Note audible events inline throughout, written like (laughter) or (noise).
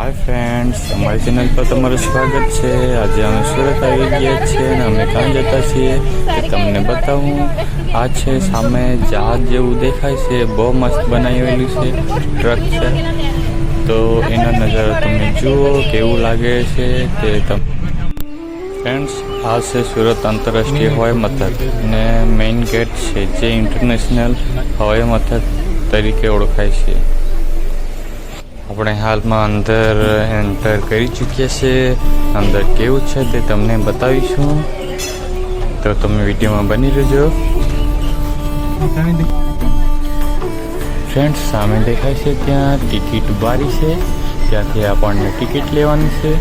Hi friends અમારી channel પર તમારું સ્વાગત છે. આજે અમે સુરત આવી ગયા છીએ અને અમે ક્યાં જતા છીએ. તે તમને બતાવું, આ છે સામે જહાજ જેવું દેખાય છે. બહુ મસ્ત બનાવેલું છે. ટ્રક છે. તો એના નજારો તમે જુઓ, કેવું લાગે છે તે તમે ફ્રેન્ડ્સ આ છે સુરત આંતરરાષ્ટ્રીય હવાઈ મથક ને મેઇન ગેટ છે, જે ઇન્ટરનેશનલ હવાઈ મથક તરીકે ઓળખાય છે. આપણે હાલમાં અંદર એન્ટર કરી ચૂક્યા છે. અંદર કેવું છે તે તમને બતાવીશું. તો તમે વિડીયોમાં બની રહેજો. ફ્રેન્ડ્સ સામે દેખાય છે ત્યાં ટિકિટ બારી છે. ત્યાંથી આપણને ટિકિટ લેવાની છે.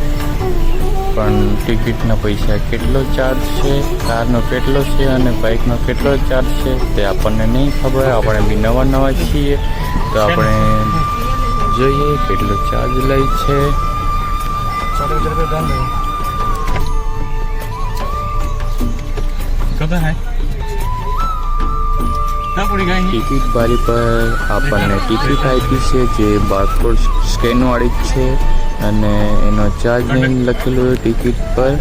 પણ ટિકિટના પૈસા કેટલો ચાર્જ છે? કારનો કેટલો છે અને બાઇકનો કેટલો ચાર્જ છે તે આપણને નહીં ખબર. આપણે બી નવા નવા છીએ. તો આપણે જોઈએ કેટલો ચાર્જ લે છે. ટિકિટ બારી પર આપણને ટિકિટ આપી છે જે બારકોડ સ્કેન વાળી છે અને એનો ચાર્જ નહીં લખેલો ટિકિટ પર.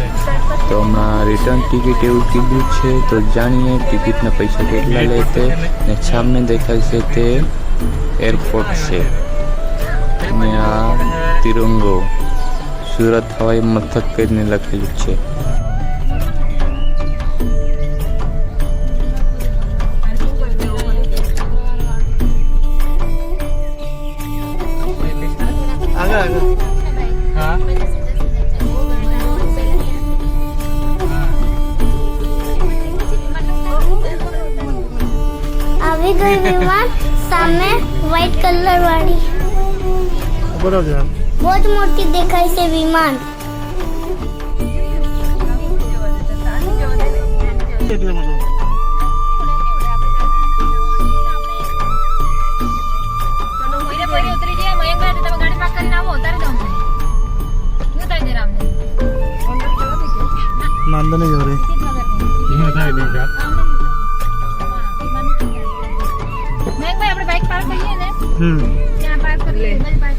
તો હમણાં રિટર્ન ટિકિટ એવું કીધું છે તો જાણીએ ટિકિટના પૈસા કેટલા લે તે ને સામે દેખાય છે તે એરપોર્ટ છે. અને આ તિરંગો. સુરત હવાઈ મથક કરીને લખેલું છે. બરાબર. બહુ જ મોટી દેખાય છે વિમાન. નંદને જવરે મેં ભાઈ આપણે બાઇક પાર્ક કરીએ ને? હમ. ત્યાં પાર્ક કરીએ. બાઇક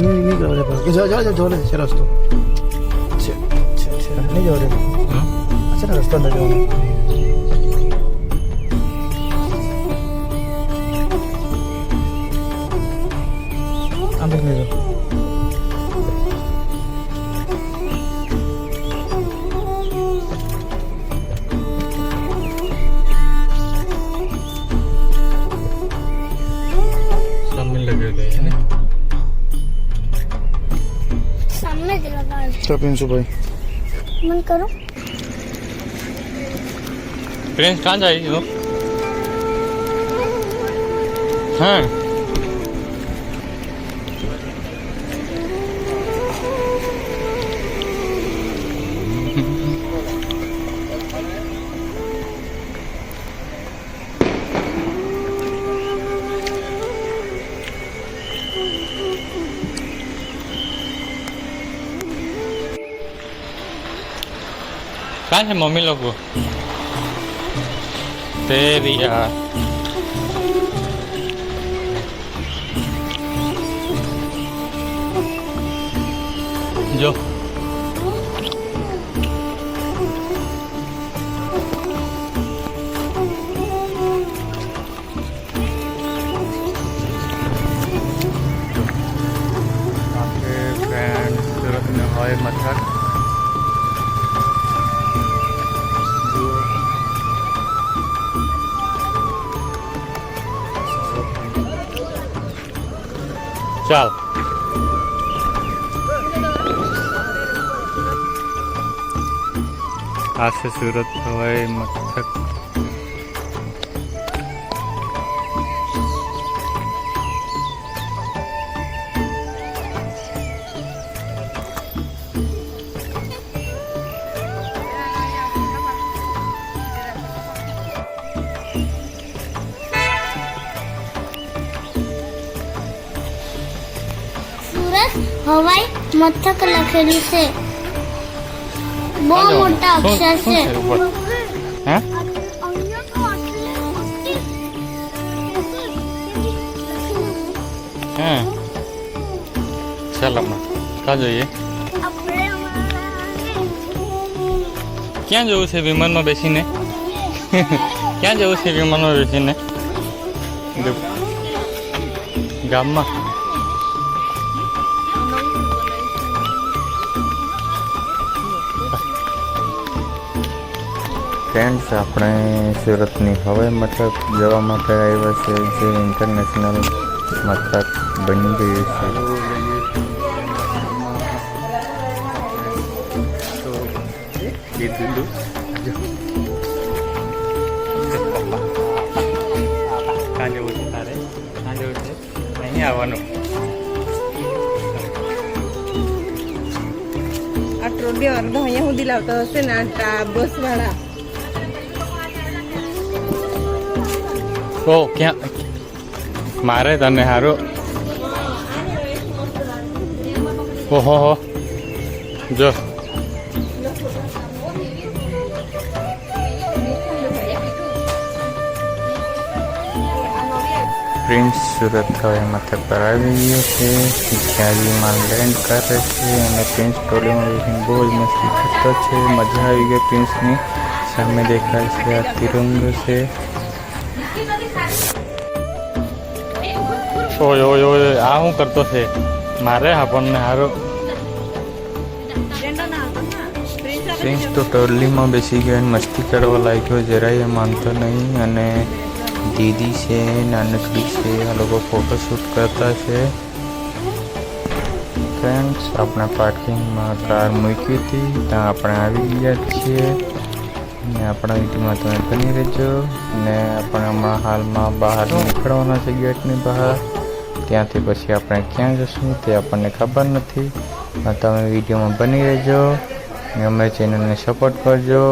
નહીં નહીં જવા જો જાઓ જાઓ જાઓ જોડે છે રસ્તો છે છે નહીં જવા દે છે ને રસ્તો અંદર જવાનો કરો. લઈ લેજો સામે જ હા. પિન્સુભાઈ મન કરો પ્રિન્સ ક્યાં જાય ચાલ. આ છે સુરત હવાઈ મથક. સુરત હવાઈ મથક લખેલું છે બહુ મોટા શું- અક્ષર શું છે છે ઉપર? હે હે ચાલ હમણાં ક્યાં જોઈએ ક્યાં જવું છે વિમાનમાં બેસીને ક્યાં જવું છે વિમાનમાં બેસીને ગ- ગામમાં ફ્રેન્ડ્સ આપણે સુરતની હવાઈ મથક જવા માટે આવ્યા છે જે ઇન્ટરનેશનલ મથક બની ગયું છે. અહીં અહીંયા સુધી લાવતો હશે ને, આ બસ ઓ, ક્યાં? મારે તને હારો. ઓહો, હો. જો. પ્રિન્સ સુરત હવે મથક પર આવી ગયો છે. જ્યાં લેન્ડ કરે છે અને પ્રિન્સ ટોલીમાં બેસીને બહુ જ મસ્તી કરતો છે. મજા આવી ગઈ પ્રિન્સની સામે દેખાય છે આ તિરંગો છે. ઓય ઓય ઓય, આ હું કરતો છે? મારે આપણને હારો. પ્રિન્સ તો ટોલીમાં બેસી ગયો મસ્તી કરવા લાગ્યો. જરાય માનતો નહીં. અને દીદી છે, નાનકડી છે, આ લોકો ફોટોશૂટ કરતા છે. ફ્રેન્ડ્સ આપણે પાર્કિંગમાં કાર મૂકી હતી. ત્યાં આપણે આવી ગયા છીએ. અને આપણા વિડીયોમાં તમે બની રહેજો. અને આપણે હમણાં હાલમાં બહાર નીકળવાના છે ગેટની બહાર. ત્યાંથી પછી આપણે ક્યાં જશું તે આપણને ખબર નથી. તમે વિડીયોમાં બની રહેજો અને અમે ચેનલને સપોર્ટ કરજો.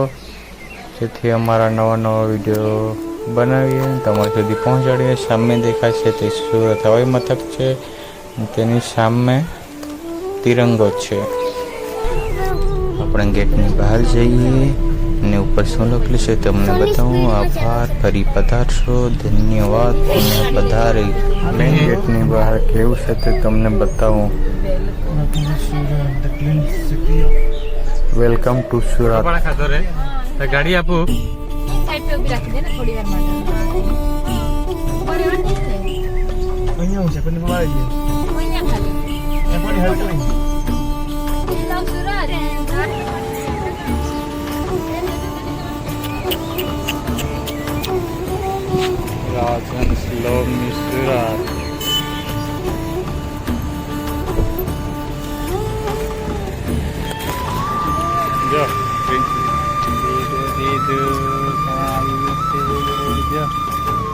જેથી અમારા નવા નવા વીડિયો બનાવીએ તમારા સુધી પહોંચાડીએ. સામે દેખાય છે તે સુરત હવાઈ મથક છે તેની સામે તિરંગો છે. આપણે ગેટની બહાર જઈએ. અને ઉપર શું લખેલું છે તમને બતાવું? આભાર ફરી પધારશો ધન્યવાદ પુનઃ પધારી. મેઇન ગેટની બહાર કેવું છે તે તમને બતાવું. Welcome to Surat. ગાડી આપું. અહીંયા હું છે પણ રાજન સ્લોમી સુરત જો દીધું દીધું આવ્યું છે જો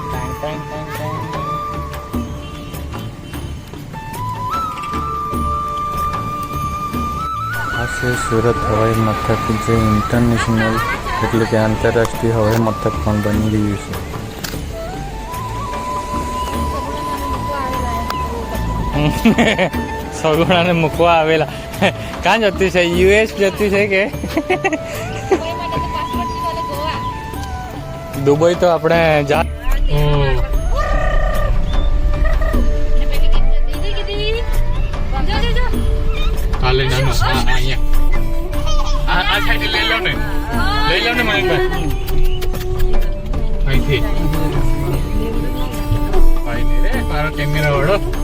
ટાઈમ ટાઈમ ટાઈમ ટાઈમ આ છે સુરત હવાઈ મથક જે ઇન્ટરનેશનલ એટલે કે આંતરરાષ્ટ્રીય હવાઈ મથક પણ બની રહ્યું છે (laughs) સગુણાને મૂકવા આવેલા. કાં જતું છે? યુએસ જતું છે કે? દુબઈ તો આપણે જા કાલે કેમેરા વાળો.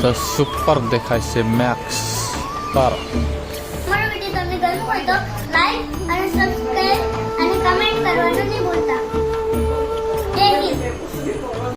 તો સુપર દેખાય છે મેક્સ પર લાઈક અને સબસ્ક્રાઇબ અને કમેન્ટ કરવાનું નહીં ભૂલતા. જય હિન્દ